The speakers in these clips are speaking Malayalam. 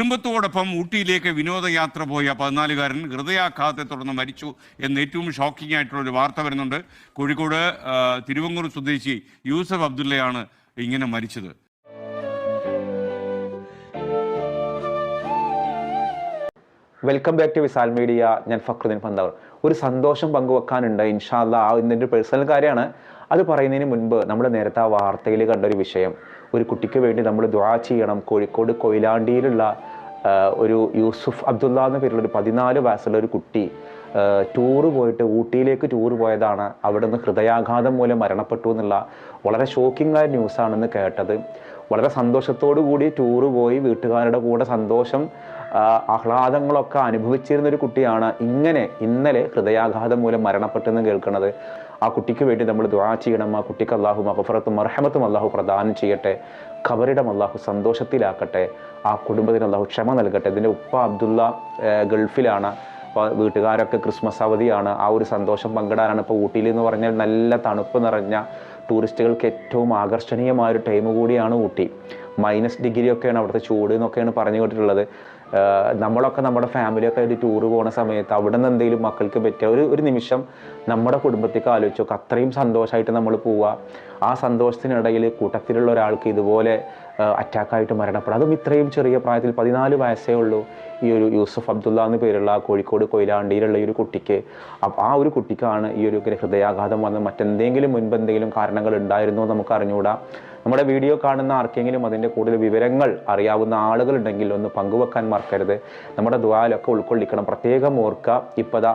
കുടുംബത്തോടൊപ്പം ഊട്ടിയിലേക്ക് വിനോദയാത്ര പോയ പതിനാലുകാരൻ ഹൃദയാഘാതത്തെ തുടർന്ന് മരിച്ചു എന്ന് ഏറ്റവും ഷോക്കിംഗ് ആയിട്ടുള്ള ഒരു വാർത്ത വരുന്നുണ്ട്. കോഴിക്കോട് ആ, തിരുവങ്ങൂർ സ്വദേശി യൂസഫ് അബ്ദുള്ളയാണ് ഇങ്ങനെ മരിച്ചത്. Welcome back to Visal media ഞാൻ ഫക്രുദ്ദീൻ പന്തവർ. ഒരു സന്തോഷം പങ്കുവെക്കാനുണ്ട്. ഇൻഷാല്ല ഇതിന്റെ പേഴ്സണൽ കാര്യമാണ്. അത് പറയുന്നതിന് മുൻപ് നമ്മൾ നേരത്തെ ആ വാർത്തയിൽ കണ്ട ഒരു വിഷയം. ഒരു കുട്ടിക്ക് വേണ്ടി നമ്മൾ ദ്വാ ചെയ്യണം. കോഴിക്കോട് കൊയിലാണ്ടിയിലുള്ള ഒരു യൂസുഫ് അബ്ദുള്ള എന്ന പേരുള്ള ഒരു പതിനാല് വയസ്സുള്ള ഒരു കുട്ടി ടൂറ് പോയിട്ട് ഊട്ടിയിലേക്ക് ടൂർ പോയതാണ്. അവിടെ നിന്ന് ഹൃദയാഘാതം മൂലം മരണപ്പെട്ടു എന്നുള്ള വളരെ ഷോക്കിംഗ് ആയ ന്യൂസാണെന്ന് കേട്ടത്. വളരെ സന്തോഷത്തോടു കൂടി ടൂറ് പോയി വീട്ടുകാരുടെ കൂടെ സന്തോഷം ആഹ്ലാദങ്ങളൊക്കെ അനുഭവിച്ചിരുന്ന ഒരു കുട്ടിയാണ് ഇങ്ങനെ ഇന്നലെ ഹൃദയാഘാതം മൂലം മരണപ്പെട്ടെന്ന് കേൾക്കുന്നത്. ആ കുട്ടിക്ക് വേണ്ടി നമ്മൾ ദുആ ചെയ്യണം. ആ കുട്ടിക്ക് അള്ളാഹു മഹഫറത്തും മർഹമത്തും അള്ളാഹു പ്രദാനം ചെയ്യട്ടെ. ഖബറിടം അള്ളാഹു സന്തോഷത്തിലാക്കട്ടെ. ആ കുടുംബത്തിന് അള്ളാഹു ക്ഷമ നൽകട്ടെ. ഇതിന്റെ ഉപ്പ അബ്ദുള്ള ഗൾഫിലാണ്. വീട്ടുകാരൊക്കെ ക്രിസ്മസ് അവധിയാണ്. ആ ഒരു സന്തോഷം പങ്കിടാനാണ് ഇപ്പോൾ ഊട്ടിയിൽ എന്ന് പറഞ്ഞാൽ നല്ല തണുപ്പ് നിറഞ്ഞ ടൂറിസ്റ്റുകൾക്ക് ഏറ്റവും ആകർഷണീയമായ ഒരു ടൈം കൂടിയാണ് ഊട്ടി. മൈനസ് ഡിഗ്രിയൊക്കെയാണ് അവിടുത്തെ ചൂട് എന്നൊക്കെയാണ് പറഞ്ഞു കേട്ടിട്ടുള്ളത്. നമ്മളൊക്കെ നമ്മുടെ ഫാമിലിയൊക്കെ ആയിട്ട് ടൂർ പോകുന്ന സമയത്ത് അവിടെ നിന്ന് എന്തെങ്കിലും മക്കൾക്ക് പറ്റിയ ഒരു ഒരു നിമിഷം നമ്മുടെ കുടുംബത്തേക്ക് ആലോചിച്ചു അത്രയും സന്തോഷമായിട്ട് നമ്മൾ പോവുക. ആ സന്തോഷത്തിനിടയിൽ കൂട്ടത്തിലുള്ള ഒരാൾക്ക് ഇതുപോലെ അറ്റാക്കായിട്ട് മരണപ്പെടും. അതും ഇത്രയും ചെറിയ പ്രായത്തിൽ പതിനാല് വയസ്സേ ഉള്ളൂ ഈ ഒരു യൂസഫ് അബ്ദുള്ള എന്ന് പേരുള്ള കോഴിക്കോട് കൊയിലാണ്ടിയിലുള്ള ഈ ഒരു കുട്ടിക്ക്. ആ ഒരു കുട്ടിക്കാണ് ഈ ഒരു ഹൃദയാഘാതം വന്ന് മറ്റെന്തെങ്കിലും മുൻപ് എന്തെങ്കിലും കാരണങ്ങൾ ഉണ്ടായിരുന്നോ നമുക്ക് അറിഞ്ഞുകൂടാ. നമ്മുടെ വീഡിയോ കാണുന്ന ആർക്കെങ്കിലും അതിന്റെ കൂടുതൽ വിവരങ്ങൾ അറിയാവുന്ന ആളുകളുണ്ടെങ്കിൽ ഒന്ന് പങ്കുവെക്കാൻ മറക്കരുത്. നമ്മുടെ ദ്വാലൊക്കെ ഉൾക്കൊള്ളിക്കണം. പ്രത്യേകം ഓർക്കുക ഇപ്പോൾ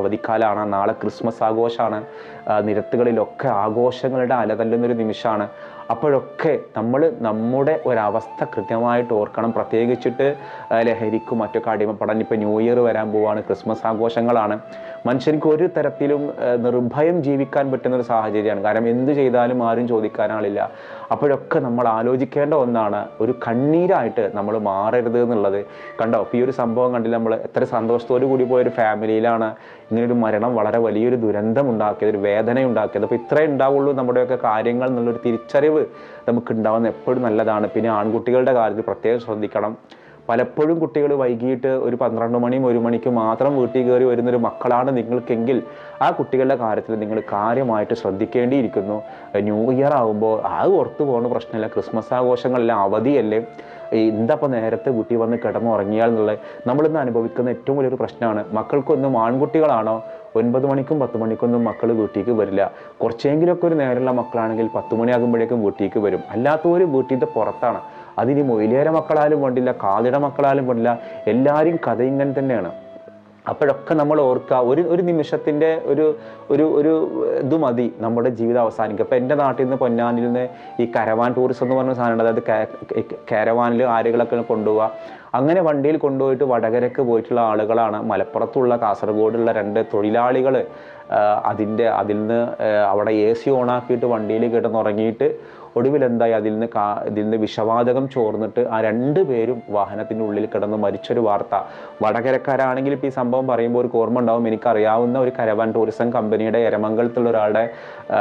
അവധിക്കാലമാണ് നാളെ ക്രിസ്മസ് ആഘോഷമാണ് നിരത്തുകളിലൊക്കെ ആഘോഷങ്ങളുടെ അലതല്ലുന്നൊരു നിമിഷമാണ് അപ്പോഴൊക്കെ നമ്മൾ നമ്മുടെ ഒരവസ്ഥ കൃത്യമായിട്ട് ഓർക്കണം. പ്രത്യേകിച്ചിട്ട് ലഹരിക്കും മറ്റൊക്കെ അടിമപ്പെടാൻ ഇപ്പോൾ ന്യൂ ഇയർ വരാൻ പോവാണ് ക്രിസ്മസ് ആഘോഷങ്ങളാണ്. മനുഷ്യർക്ക് ഒരു തരത്തിലും നിർഭയം ജീവിക്കാൻ പറ്റുന്ന ഒരു സാഹചര്യമാണ്. കാരണം എന്ത് ചെയ്താലും ആരും ചോദിക്കാനാളില്ല അപ്പോഴൊക്കെ നമ്മൾ ആലോചിക്കേണ്ട ഒന്നാണ് ഒരു കണ്ണീരായിട്ട് നമ്മൾ മാറരുത് എന്നുള്ളത്. കണ്ടോ? ഈ ഒരു സംഭവം കണ്ടില്ല നമ്മൾ എത്ര സന്തോഷത്തോടു കൂടി പോയ ഒരു ഫാമിലിയിലാണ് ഇങ്ങനൊരു മരണം വളരെ വലിയൊരു ദുരന്തം ഉണ്ടാക്കിയത് ഒരു വേദന ഉണ്ടാക്കിയത് അപ്പോൾ ഇത്രേ ഉണ്ടാവുള്ളൂ നമ്മുടെയൊക്കെ കാര്യങ്ങൾ എന്നുള്ളൊരു തിരിച്ചറിവ് നമുക്ക് ഉണ്ടാകുന്ന എപ്പോഴും നല്ലതാണ്. പിന്നെ ആൺകുട്ടികളുടെ കാര്യത്തിൽ പ്രത്യേകം ശ്രദ്ധിക്കണം. പലപ്പോഴും കുട്ടികൾ വൈകിട്ട് ഒരു പന്ത്രണ്ട് മണിയും ഒരു മണിക്ക് മാത്രം വീട്ടിൽ കയറി വരുന്നൊരു മക്കളാണ് നിങ്ങൾക്കെങ്കിൽ ആ കുട്ടികളുടെ കാര്യത്തിൽ നിങ്ങൾ കാര്യമായിട്ട് ശ്രദ്ധിക്കേണ്ടിയിരിക്കുന്നു. ന്യൂ ഇയർ ആകുമ്പോൾ അത് പുറത്തു പോകുന്ന പ്രശ്നമില്ല. ക്രിസ്മസ് ആഘോഷങ്ങളെല്ലാം അവധിയല്ലേ? ഈ എന്താപ്പോൾ നേരത്തെ കുട്ടി വന്ന് കിടന്നുറങ്ങിയാൽ എന്നുള്ളത് നമ്മളിന്ന് അനുഭവിക്കുന്ന ഏറ്റവും വലിയൊരു പ്രശ്നമാണ്. മക്കൾക്കൊന്നും ആൺകുട്ടികളാണോ? ഒൻപത് മണിക്കും പത്ത് മണിക്കൊന്നും മക്കൾ വീട്ടിലേക്ക് വരില്ല. കുറച്ചെങ്കിലുമൊക്കെ ഒരു നേരമുള്ള മക്കളാണെങ്കിൽ പത്ത് മണിയാകുമ്പോഴേക്കും വീട്ടിലേക്ക് വരും. അല്ലാത്തവർ വീട്ടിന്റെ പുറത്താണ്. അതിന് മൊയിലേര മക്കളാലും വേണ്ടില്ല കാതിട മക്കളാലും വേണ്ടില്ല എല്ലാവരും കഥ ഇങ്ങനെ തന്നെയാണ്. അപ്പോഴൊക്കെ നമ്മൾ ഓർക്കുക ഒരു ഒരു നിമിഷത്തിന്റെ ഒരു ഒരു ഒരു ഇത് മതി നമ്മുടെ ജീവിതം അവസാനിക്കുക. അപ്പോൾ എന്റെ നാട്ടിൽ നിന്ന് പൊന്നാനിൽ നിന്ന് ഈ കരവാൻ ടൂറിസം എന്ന് പറഞ്ഞ സാധനം അതായത് കരവാനിൽ ആരുകളൊക്കെ കൊണ്ടുപോവുക. അങ്ങനെ വണ്ടിയിൽ കൊണ്ടുപോയിട്ട് വടകരക്ക് പോയിട്ടുള്ള ആളുകളാണ്. മലപ്പുറത്തുള്ള കാസർഗോഡുള്ള രണ്ട് തൊഴിലാളികൾ അതിന്റെ അതിൽ നിന്ന് അവിടെ എ സി ഓണാക്കിയിട്ട് വണ്ടിയിൽ കിടന്നുറങ്ങിയിട്ട് ഒടുവിൽ എന്തായി? അതിൽ നിന്ന് കാ ഇതിൽ നിന്ന് വിഷവാതകം ചോർന്നിട്ട് ആ രണ്ട് പേരും വാഹനത്തിന്റെ ഉള്ളിൽ കിടന്ന് മരിച്ചൊരു വാർത്ത. വടകരക്കാരാണെങ്കിൽ ഇപ്പോൾ ഈ സംഭവം പറയുമ്പോൾ ഒരു ഓർമ്മ ഉണ്ടാവും. എനിക്കറിയാവുന്ന ഒരു കരവാൻ ടൂറിസം കമ്പനിയുടെ എരമംഗലത്തുള്ള ഒരാളുടെ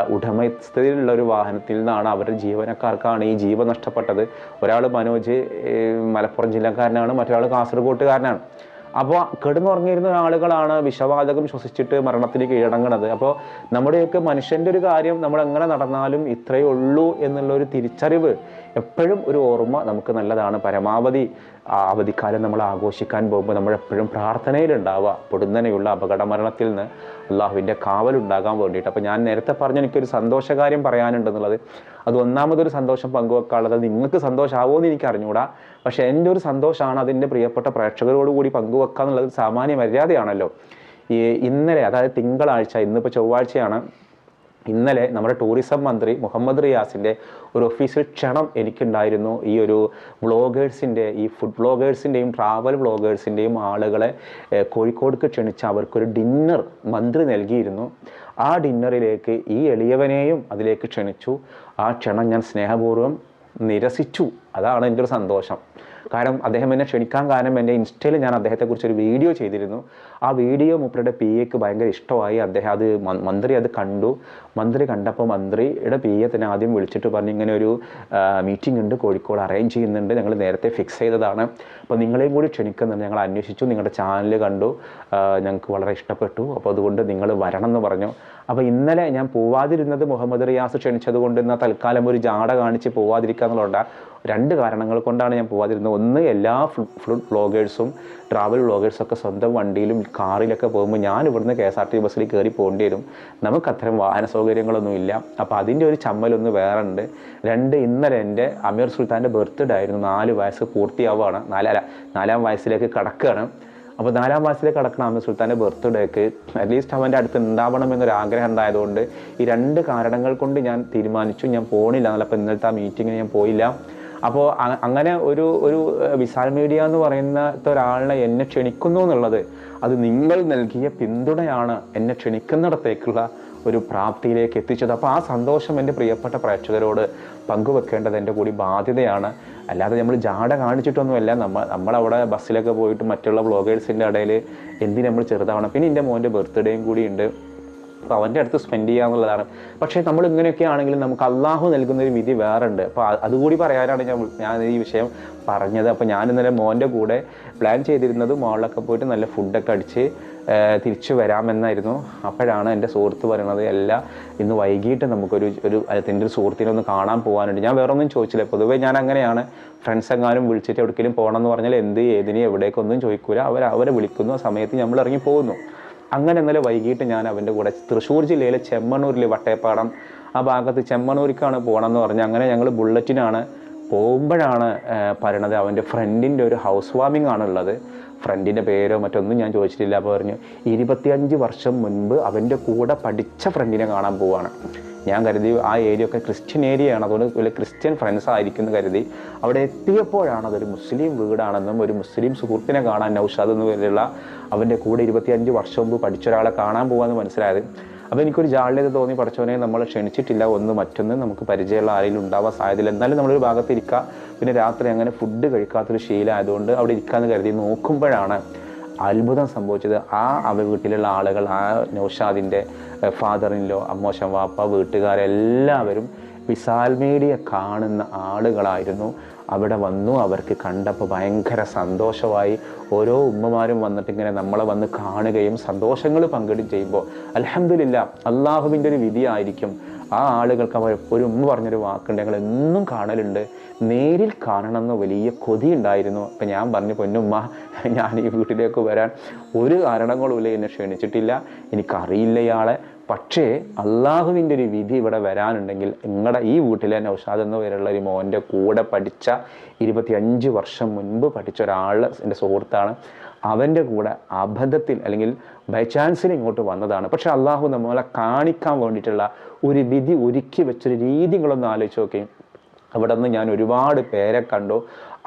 ഉടമസ്ഥതയിലുള്ള ഒരു വാഹനത്തിൽ നിന്നാണ് അവരുടെ ജീവനക്കാർക്കാണ് ഈ ജീവൻ നഷ്ടപ്പെട്ടത്. ഒരാൾ മനോജ് മലപ്പുറം ജില്ലക്കാരനാണ്. മറ്റൊരാൾ കാസർഗോട്ടുകാരനാണ്. അപ്പോൾ കിടന്നുറങ്ങിയിരുന്ന ആളുകളാണ് വിഷവാതകം ശ്വസിച്ചിട്ട് മരണത്തിന് കീഴടങ്ങണത് അപ്പോൾ നമ്മുടെയൊക്കെ മനുഷ്യന്റെ ഒരു കാര്യം നമ്മൾ എങ്ങനെ നടന്നാലും ഇത്രയേ ഉള്ളൂ എന്നുള്ള ഒരു തിരിച്ചറിവ് എപ്പോഴും ഒരു ഓർമ്മ നമുക്ക് നല്ലതാണ്. പരമാവധി അവധിക്കാലം നമ്മൾ ആഘോഷിക്കാൻ പോകുമ്പോൾ നമ്മൾ എപ്പോഴും പ്രാർത്ഥനയിലുണ്ടാവുക. പൊടുന്നനെയുള്ള അപകട മരണത്തിൽ നിന്ന് അള്ളാഹുവിന്റെ കാവലുണ്ടാകാൻ വേണ്ടിയിട്ട്. അപ്പോൾ ഞാൻ നേരത്തെ പറഞ്ഞ എനിക്കൊരു സന്തോഷകാര്യം പറയാനുണ്ടെന്നുള്ളത് അത് ഒന്നാമതൊരു സന്തോഷം പങ്കുവെക്കാനുള്ളത് നിങ്ങൾക്ക് സന്തോഷമാവോ എന്ന് എനിക്ക് അറിഞ്ഞുകൂടാ. പക്ഷേ എന്റെ ഒരു സന്തോഷമാണ് അതിന്റെ പ്രിയപ്പെട്ട പ്രേക്ഷകരോടുകൂടി പങ്കുവെക്കുക എന്നുള്ളത് സാമാന്യ മര്യാദയാണല്ലോ. ഈ ഇന്നലെ അതായത് തിങ്കളാഴ്ച ഇന്നിപ്പോൾ ചൊവ്വാഴ്ചയാണ് ഇന്നലെ നമ്മുടെ ടൂറിസം മന്ത്രി മുഹമ്മദ് റിയാസിന്റെ ഒരു ഒഫീഷ്യൽ ക്ഷണം എനിക്കുണ്ടായിരുന്നു. ഈ ഒരു വ്ളോഗേഴ്സിന്റെ ഈ ഫുഡ് വ്ളോഗേഴ്സിന്റെയും ട്രാവൽ വ്ളോഗേഴ്സിന്റെയും ആളുകളെ കോഴിക്കോടേക്ക് ക്ഷണിച്ച് അവർക്കൊരു ഡിന്നർ മന്ത്രി നൽകിയിരുന്നു. ആ ഡിന്നറിലേക്ക് ഈ എളിയവനെയും അതിലേക്ക് ക്ഷണിച്ചു. ആ ക്ഷണം ഞാൻ സ്നേഹപൂർവം നിരസിച്ചു. അതാണ് എന്റെ ഒരു സന്തോഷം. കാരണം അദ്ദേഹം എന്നെ ക്ഷണിക്കാൻ കാരണം എന്റെ ഇൻസ്റ്റയിൽ ഞാൻ അദ്ദേഹത്തെക്കുറിച്ച് ഒരു വീഡിയോ ചെയ്തിരുന്നു. ആ വീഡിയോ മൂപ്പരുടെ പി എക്ക് ഭയങ്കര ഇഷ്ടമായി. അദ്ദേഹം അത് മന്ത്രി അത് കണ്ടു. മന്ത്രി കണ്ടപ്പോൾ മന്ത്രിയുടെ പി എ തന്നെ ആദ്യം വിളിച്ചിട്ട് പറഞ്ഞു ഇങ്ങനെ ഒരു മീറ്റിംഗ് ഉണ്ട് കോഴിക്കോട് അറേഞ്ച് ചെയ്യുന്നുണ്ട്. ഞങ്ങൾ നേരത്തെ ഫിക്സ് ചെയ്തതാണ്. അപ്പോൾ നിങ്ങളെയും കൂടി ക്ഷണിക്കുന്നുണ്ട്. ഞങ്ങൾ അന്വേഷിച്ചു. നിങ്ങളുടെ ചാനൽ കണ്ടു. ഞങ്ങൾക്ക് വളരെ ഇഷ്ടപ്പെട്ടു. അപ്പോൾ അതുകൊണ്ട് നിങ്ങൾ വരണം എന്ന് പറഞ്ഞു. അപ്പോൾ ഇന്നലെ ഞാൻ പോവാതിരുന്നത് മുഹമ്മദ് റിയാസ് ക്ഷണിച്ചത് കൊണ്ട് ഇന്ന് തൽക്കാലം ഒരു ജാട കാണിച്ച് പോവാതിരിക്കുക എന്നുള്ളതുകൊണ്ട് രണ്ട് കാരണങ്ങൾ കൊണ്ടാണ് ഞാൻ പോവാതിരുന്നത്. ഒന്ന് എല്ലാ ഫുഡ് വ്ളോഗേഴ്സും ട്രാവൽ വ്ളോഗേഴ്സൊക്കെ സ്വന്തം വണ്ടിയിലും കാറിലൊക്കെ പോകുമ്പോൾ ഞാൻ ഇവിടുന്ന് കെ എസ് ആർ ടി ബസ്സിൽ കയറി പോകേണ്ടി വരും. നമുക്ക് അത്തരം വാഹന സൗകര്യങ്ങളൊന്നും ഇല്ല. അപ്പോൾ അതിന്റെ ഒരു ചമ്മലൊന്ന് വേറെ ഉണ്ട് രണ്ട് ഇന്നലെ എന്റെ അമീർ സുൽത്താന്റെ ബർത്ത്ഡേ ആയിരുന്നു. നാല് വയസ്സ് പൂർത്തിയാവുകയാണ്. നാലര നാലാം വയസ്സിലേക്ക് കടക്കുകയാണ്. അപ്പോൾ നാലാം മാസത്തിൽ കടക്കണം അമീർ സുൽത്താന്റെ ബർത്ത്ഡേക്ക് അറ്റ്ലീസ്റ്റ് അവന്റെ അടുത്ത് ഉണ്ടാവണം എന്നൊരു ആഗ്രഹം ഉണ്ടായതുകൊണ്ട് ഈ രണ്ട് കാരണങ്ങൾ കൊണ്ട് ഞാൻ തീരുമാനിച്ചു. ഞാൻ പോണില്ല. എന്നാൽ അപ്പോൾ ഇന്നലത്തെ ആ മീറ്റിങ്ങിന് ഞാൻ പോയില്ല. അപ്പോൾ അങ്ങനെ ഒരു ഒരു വിശാൽ മീഡിയ എന്ന് പറയുന്ന ഒരാളിനെ എന്നെ ക്ഷണിക്കുന്നു എന്നുള്ളത് അത് നിങ്ങൾ നൽകിയ പിന്തുണയാണ് എന്നെ ക്ഷണിക്കുന്നിടത്തേക്കുള്ള ഒരു പ്രാപ്തിയിലേക്ക് എത്തിച്ചത്. അപ്പോൾ ആ സന്തോഷം എന്റെ പ്രിയപ്പെട്ട പ്രേക്ഷകരോട് പങ്കുവെക്കേണ്ടത് എന്റെ കൂടി ബാധ്യതയാണ്. അല്ലാതെ നമ്മൾ ജാട കാണിച്ചിട്ടൊന്നുമല്ല. നമ്മൾ നമ്മളവിടെ ബസ്സിലൊക്കെ പോയിട്ട് മറ്റുള്ള വ്ളോഗേഴ്സിന്റെ ഇടയിൽ എന്തിന് നമ്മൾ ചെറുതാവണം. പിന്നെ എന്റെ മോന്റെ ബർത്ത്ഡേയും കൂടി ഉണ്ട്. അപ്പോൾ അവന്റെ അടുത്ത് സ്പെൻഡ് ചെയ്യുക എന്നുള്ളതാണ്. പക്ഷേ നമ്മൾ ഇങ്ങനെയൊക്കെ ആണെങ്കിലും നമുക്ക് അള്ളാഹു നൽകുന്ന ഒരു വിധി വേറെ ഉണ്ട്. അപ്പോൾ അതുകൂടി പറയാനാണ് ഞാൻ ഞാൻ ഈ വിഷയം പറഞ്ഞത്. അപ്പോൾ ഞാൻ ഇന്നലെ മോന്റെ കൂടെ പ്ലാൻ ചെയ്തിരുന്നത് മോളിലൊക്കെ പോയിട്ട് നല്ല ഫുഡൊക്കെ അടിച്ച് തിരിച്ചു വരാമെന്നായിരുന്നു. അപ്പോഴാണ് എന്റെ സുഹൃത്ത് പറയുന്നത് എല്ലാം ഇന്ന് വൈകിട്ട് നമുക്കൊരു ഒരു അതിന്റെ ഒരു സുഹൃത്തിനെ ഒന്ന് കാണാൻ പോകാനുണ്ട്. ഞാൻ വേറൊന്നും ചോദിച്ചില്ല. പൊതുവേ ഞാൻ അങ്ങനെയാണ്. ഫ്രണ്ട്സ് എങ്ങാനും വിളിച്ചിട്ട് എവിടേക്കെങ്കിലും പോകണം എന്ന് പറഞ്ഞാൽ എന്ത് ഏതിനെ എവിടേക്കൊന്നും ചോദിക്കൂല. അവർ അവരെ വിളിക്കുന്നു ആ സമയത്ത് നമ്മൾ ഇറങ്ങി പോകുന്നു. അങ്ങനെ ഇന്നലെ വൈകിട്ട് ഞാൻ അവന്റെ കൂടെ തൃശ്ശൂർ ജില്ലയിലെ ചെമ്മണൂരിൽ വട്ടയപ്പാടം ആ ഭാഗത്ത് ചെമ്മണ്ണൂരിക്കാണ് പോകണമെന്ന് പറഞ്ഞ് അങ്ങനെ ഞങ്ങൾ ബുള്ളറ്റിനാണ് പോകുമ്പോഴാണ് പറയണത്. അവന്റെ ഫ്രണ്ടിന്റെ ഒരു ഹൗസ് വാമിംഗ് ആണുള്ളത്. ഫ്രണ്ടിന്റെ പേരോ മറ്റൊന്നും ഞാൻ ചോദിച്ചിട്ടില്ല. അപ്പോൾ പറഞ്ഞു ഇരുപത്തിയഞ്ച് വർഷം മുൻപ് അവന്റെ കൂടെ പഠിച്ച ഫ്രണ്ടിനെ കാണാൻ പോവാണ്. ഞാൻ കരുതി ആ ഏരിയ ഒക്കെ ക്രിസ്ത്യൻ ഏരിയയാണ് അതുകൊണ്ട് വലിയ ക്രിസ്ത്യൻ ഫ്രണ്ട്സ് ആയിരിക്കും എന്ന് കരുതി. അവിടെ എത്തിയപ്പോഴാണ് അതൊരു മുസ്ലിം വീടാണെന്നും ഒരു മുസ്ലിം സുഹൃത്തിനെ കാണാൻ നൗഷാദ് എന്ന് പേരുള്ള അവന്റെ കൂടെ ഇരുപത്തിയഞ്ച് വർഷം മുമ്പ് പഠിച്ച ഒരാളെ കാണാൻ പോകാമെന്ന് മനസ്സിലായത്. അപ്പോൾ എനിക്കൊരു ജാളിയത് തോന്നി പഠിച്ചവനെ നമ്മൾ ക്ഷണിച്ചിട്ടില്ല ഒന്ന് മറ്റൊന്ന് നമുക്ക് പരിചയമുള്ള ആരെങ്കിലും ഉണ്ടാവാൻ സാധ്യതയില്ല. എന്നാലും നമ്മളൊരു ഭാഗത്ത് ഇരിക്കുക പിന്നെ രാത്രി അങ്ങനെ ഫുഡ് കഴിക്കാത്തൊരു ശീലമായതുകൊണ്ട് അവിടെ ഇരിക്കാമെന്ന് കരുതി നോക്കുമ്പോഴാണ് അത്ഭുതം സംഭവിച്ചത്. ആ അവ വീട്ടിലുള്ള ആളുകൾ ആ നൗഷാദിന്റെ ഫാദറിനിലോ അമ്മോശം വാപ്പ വീട്ടുകാരെല്ലാവരും വിശാൽ മീഡിയ കാണുന്ന ആളുകളായിരുന്നു. അവിടെ വന്നു അവർക്ക് കണ്ടപ്പോൾ ഭയങ്കര സന്തോഷമായി. ഓരോ ഉമ്മമാരും വന്നിട്ട് ഇങ്ങനെ നമ്മളെ വന്ന് കാണുകയും സന്തോഷങ്ങൾ പങ്കിടുകയും ചെയ്യുമ്പോൾ അലഹമില്ല അള്ളാഹുവിന്റെ ഒരു വിധിയായിരിക്കും. ആ ആളുകൾക്ക് അവർ എപ്പോഴും ഉമ്മ പറഞ്ഞൊരു വാക്കുണ്ട് ഞങ്ങൾ എന്നും കാണലുണ്ട്. നേരിൽ കാണണമെന്ന് വലിയ കൊതി ഉണ്ടായിരുന്നു. അപ്പം ഞാൻ പറഞ്ഞു പൊന്നുമ്മ ഞാൻ ഈ വീട്ടിലേക്ക് വരാൻ ഒരു കാരണങ്ങളുമില്ല എന്നെ ക്ഷണിച്ചിട്ടില്ല. എനിക്കറിയില്ല ഇയാളെ. പക്ഷേ അള്ളാഹുവിന്റെ ഒരു വിധി ഇവിടെ വരാനുണ്ടെങ്കിൽ നിങ്ങളുടെ ഈ വീട്ടിലെ നൗഷാദ് എന്ന് പേരുള്ള ഒരു മോന്റെ കൂടെ പഠിച്ച ഇരുപത്തിയഞ്ച് വർഷം മുൻപ് പഠിച്ച ഒരാൾ എന്റെ സുഹൃത്താണ്. അവന്റെ കൂടെ അബദ്ധത്തിൽ അല്ലെങ്കിൽ ബൈ ചാൻസിൽ ഇങ്ങോട്ട് വന്നതാണ്. പക്ഷെ അള്ളാഹു നമ്മളെ കാണിക്കാൻ വേണ്ടിയിട്ടുള്ള ഒരു വിധി ഒരുക്കി വെച്ചൊരു രീതികളൊന്ന് ആലോചിച്ച് നോക്കി. അവിടെ നിന്ന് ഞാൻ ഒരുപാട് പേരെ കണ്ടു.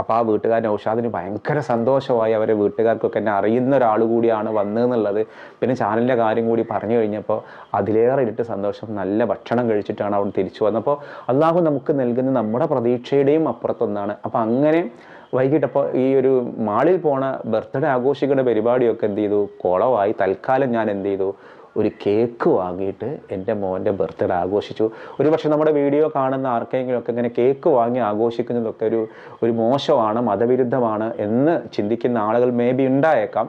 അപ്പോൾ ആ വീട്ടുകാരൻ ഔഷാദിന് ഭയങ്കര സന്തോഷമായി അവരെ വീട്ടുകാർക്കൊക്കെ എന്നെ അറിയുന്ന ഒരാൾ കൂടിയാണ് വന്നതെന്നുള്ളത്. പിന്നെ ചാനലിന്റെ കാര്യം കൂടി പറഞ്ഞു കഴിഞ്ഞപ്പോൾ അതിലേറെ ഇട്ട് സന്തോഷം നല്ല ഭക്ഷണം കഴിച്ചിട്ടാണ് അവിടെ തിരിച്ചു വന്നപ്പോൾ അള്ളാഹു നമുക്ക് നൽകുന്ന നമ്മുടെ പ്രതീക്ഷയുടെയും അപ്പുറത്തൊന്നാണ്. അപ്പോൾ അങ്ങനെ വൈകിട്ടപ്പോൾ ഈ ഒരു മാളിൽ പോണ ബർത്ത്ഡേ ആഘോഷിക്കുന്ന പരിപാടിയൊക്കെ എന്ത് ചെയ്തു? കുളമായി തൽക്കാലം ഞാൻ എന്ത് ചെയ്തു? ഒരു കേക്ക് വാങ്ങിയിട്ട് എന്റെ മോന്റെ ബർത്ത്ഡേ ആഘോഷിച്ചു. ഒരു പക്ഷേ നമ്മുടെ വീഡിയോ കാണുന്ന ആർക്കെങ്കിലും ഒക്കെ ഇങ്ങനെ കേക്ക് വാങ്ങി ആഘോഷിക്കുന്നതൊക്കെ ഒരു ഒരു മോശമാണ് മതവിരുദ്ധമാണ് എന്ന് ചിന്തിക്കുന്ന ആളുകൾ മേ ബി ഉണ്ടായേക്കാം.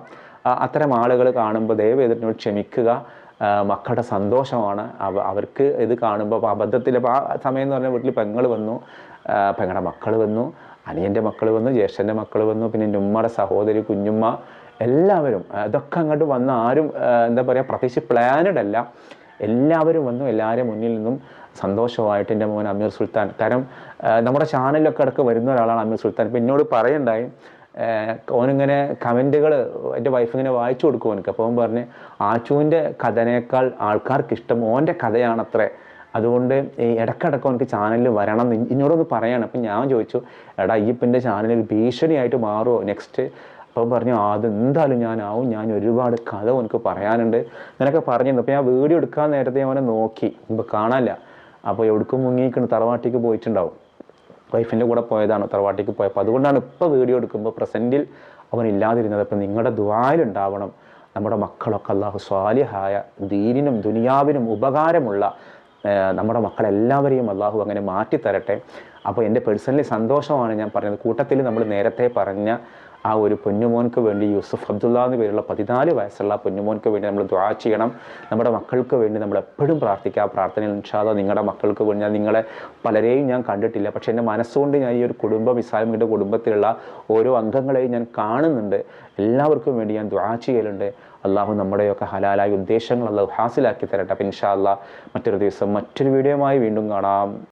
അത്തരം ആളുകൾ കാണുമ്പോൾ ദയവ് ചെയ്തിട്ട് ക്ഷമിക്കുക. മക്കളുടെ സന്തോഷമാണ്. അവ അവർക്ക് ഇത് കാണുമ്പോൾ അപ്പോൾ അബദ്ധത്തിൽ അപ്പോൾ ആ സമയം എന്ന് പറഞ്ഞാൽ വീട്ടിൽ പെങ്ങൾ വന്നു. പെങ്ങളുടെ മക്കൾ വന്നു. അനിയന്റെ മക്കൾ വന്നു ജ്യേഷ്ഠന്റെ മക്കൾ വന്നു പിന്നെ എന്റെ ഉമ്മയുടെ സഹോദരി കുഞ്ഞുമ്മ എല്ലാവരും അതൊക്കെ അങ്ങോട്ട് വന്ന് ആരും എന്താ പറയുക പ്രത്യേകിച്ച് പ്ലാനഡ് അല്ല. എല്ലാവരും വന്നു എല്ലാവരും മുന്നിൽ നിന്നും സന്തോഷമായിട്ട് എന്റെ മോൻ അമീർ സുൽത്താൻ. കാരണം നമ്മുടെ ചാനലിലൊക്കെ ഇടയ്ക്ക് വരുന്ന ഒരാളാണ് അമീർ സുൽത്താൻ. ഇപ്പം എന്നോട് പറയണ്ടായി ഓനിങ്ങനെ കമന്റുകൾ എന്റെ വൈഫ് ഇങ്ങനെ വായിച്ചു കൊടുക്കും എനിക്ക് അപ്പോൾ അവൻ പറഞ്ഞ് ആച്ചുവിന്റെ കഥനേക്കാൾ ആൾക്കാർക്ക് ഇഷ്ടം ഓന്റെ കഥയാണത്രേ. അതുകൊണ്ട് ഇടക്കിടക്ക് എനിക്ക് ചാനലിൽ വരണം എന്ന് എന്നോടൊന്ന് പറയാണ്. അപ്പം ഞാൻ ചോദിച്ചു എടാ എന്റെ ചാനലിൽ ഭീഷണിയായിട്ട് മാറുമോ നെക്സ്റ്റ് അപ്പം പറഞ്ഞു അതെന്തായാലും ഞാനാവും. ഞാൻ ഒരുപാട് കഥ എനിക്ക് പറയാനുണ്ട്. അങ്ങനെയൊക്കെ പറഞ്ഞിരുന്നു. അപ്പോൾ ഞാൻ വീഡിയോ എടുക്കാൻ നേരത്തെ അവനെ നോക്കി. ഇപ്പം കാണാനില്ല. അപ്പോൾ എവിടേക്കും മുങ്ങിക്കണം തറവാട്ടിക്ക് പോയിട്ടുണ്ടാവും. വൈഫിന്റെ കൂടെ പോയതാണ് തറവാട്ടിക്ക് പോയപ്പോൾ അതുകൊണ്ടാണ് ഇപ്പോൾ വീഡിയോ എടുക്കുമ്പോൾ പ്രസന്റിൽ അവൻ ഇല്ലാതിരുന്നത് അപ്പം നിങ്ങളുടെ ദ്വായിലുണ്ടാവണം നമ്മുടെ മക്കളൊക്കെ അള്ളാഹു സ്വാലിഹായ ദീനിനും ദുനിയാവിനും ഉപകാരമുള്ള നമ്മുടെ മക്കളെല്ലാവരെയും അള്ളാഹു അങ്ങനെ മാറ്റിത്തരട്ടെ. അപ്പോൾ എന്റെ പേഴ്സണലി സന്തോഷമാണ് ഞാൻ പറഞ്ഞത്. കൂട്ടത്തിൽ നമ്മൾ നേരത്തെ പറഞ്ഞ ആ ഒരു പൊന്നുമോൻക്ക് വേണ്ടി യൂസുഫ് അബ്ദുള്ള എന്ന് പേരുള്ള പതിനാല് വയസ്സുള്ള പൊന്നുമോൻക്ക് വേണ്ടി നമ്മൾ ദ്വാ ചെയ്യണം. നമ്മുടെ മക്കൾക്ക് വേണ്ടി നമ്മൾ എപ്പോഴും പ്രാർത്ഥിക്കുക. ആ പ്രാർത്ഥനയിൽ നിഷാദ നിങ്ങളുടെ മക്കൾക്ക് വേണ്ടി ഞാൻ നിങ്ങളെ പലരെയും ഞാൻ കണ്ടിട്ടില്ല. പക്ഷേ എന്റെ മനസ്സുകൊണ്ട് ഞാൻ ഈ ഒരു കുടുംബം ഇസ്ലാമിന്റെ കുടുംബത്തിലുള്ള ഓരോ അംഗങ്ങളെയും ഞാൻ കാണുന്നുണ്ട്. എല്ലാവർക്കും വേണ്ടി ഞാൻ ദ്വാ ചെയ്യലുണ്ട്. അള്ളാഹു നമ്മുടെയൊക്കെ ഹലാലായ ഉദ്ദേശങ്ങൾ അള്ളാഹു ഹാസിലാക്കി തരട്ടെ. അപ്പം ഇൻഷാ അല്ലാ മറ്റൊരു ദിവസം മറ്റൊരു വീഡിയോയുമായി വീണ്ടും കാണാം.